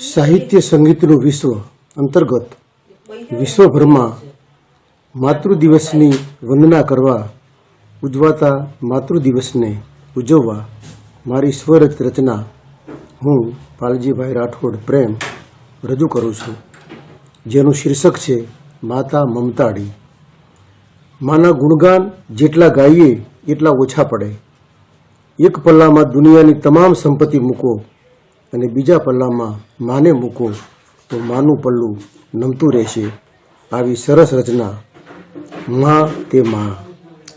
સાહિત્ય સંગીતનું વિશ્વ અંતર્ગત વિશ્વભરમાં માતૃદિવસની વંદના કરવા ઉજવાતા માતૃદિવસને ઉજવવા મારી સ્વરચ રચના હું પાલજીભાઈ રાઠોડ પ્રેમ રજૂ કરું છું. જેનું શીર્ષક છે માતા મમતાડી. માના ગુણગાન જેટલા ગાઈએ એટલા ઓછા પડે. એક પલ્લામાં દુનિયાની તમામ સંપત્તિ મૂકો અને બીજા પલ્લામાં માને મૂકો તો માનું પલ્લું નમતું રહેશે. આવી સરસ રચના. માં તે માં.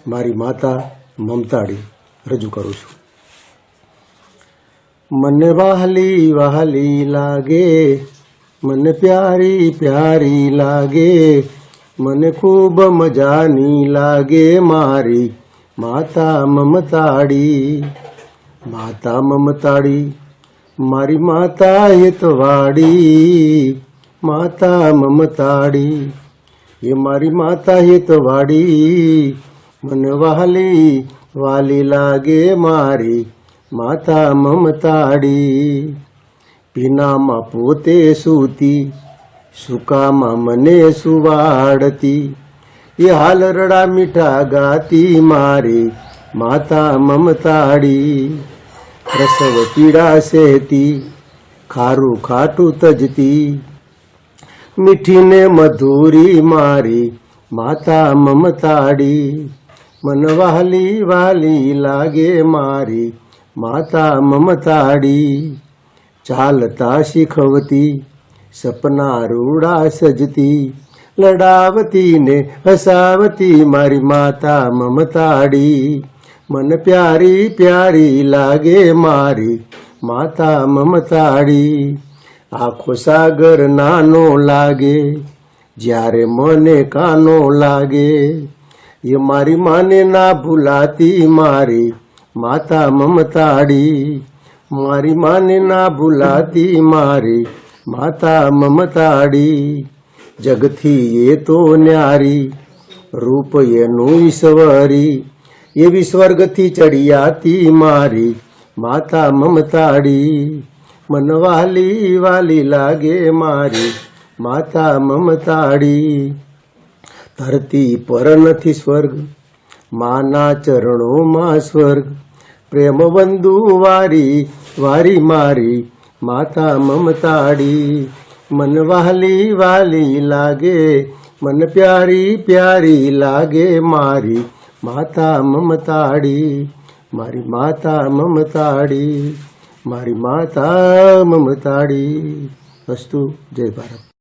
મારી માતા મમતાડી. રજૂ કરું છું. મને વહાલી વહાલી લાગે, મને પ્યારી પ્યારી લાગે, મને ખૂબ મજાની લાગે મારી માતા મમતાડી. માતા મમતાડી મારી માતા હેતવાડી માતા મમતાડી. એ મારી માતા હેતવાડી મને વહાલી વાલી લાગે મારી માતા મમતાડી. પીનામાં પોતે સૂતી, સુકામાં મને સુવાડતી. એ હાલ રડા મીઠા ગાતી મારી માતા મમતાડી. પ્રસવ પીડા સહેતી ખારું ખાટું તજતી. મીઠીને મધુરી મારી, માતા મમતાડી. મન વાલી વાલી લાગે મારી, માતા મમતાડી. ચાલતા શીખવતી, સપના રૂડા સજતી. લડાવતી ને હસાવતી મારી માતા મમતાડી. મન પ્યારી પ્યારી લાગે મારી, માતા મમતાડી. આખો સાગર નાનો લાગે, જ્યારે મને કાનો લાગે. એ મારી માને ના ભૂલાતી મારી, માતા મમતાડી. મારી માને ના ભૂલાતી મારી, માતા મમતાડી. જગથી એ તો ન્યારી, રૂપ એનું ઈશ્વરી. એવી સ્વર્ગથી ચડિયાતી મારી. માતા મમતાડી મન વાલી વાલી લાગે મારી. માતા મમતાડી, ધરતી પર નથી સ્વર્ગ, માના ચરણોમાં સ્વર્ગ. પ્રેમ બંધુ વારી વારી મારી. માતા મમતાડી મન વાલી વાલી લાગે. મન પ્યારી પ્યારી લાગે મારી. માતા મમતાડી મારી માતા મમતાડી મારી માતા મમતાડી. અસ્તુ જય ભારત.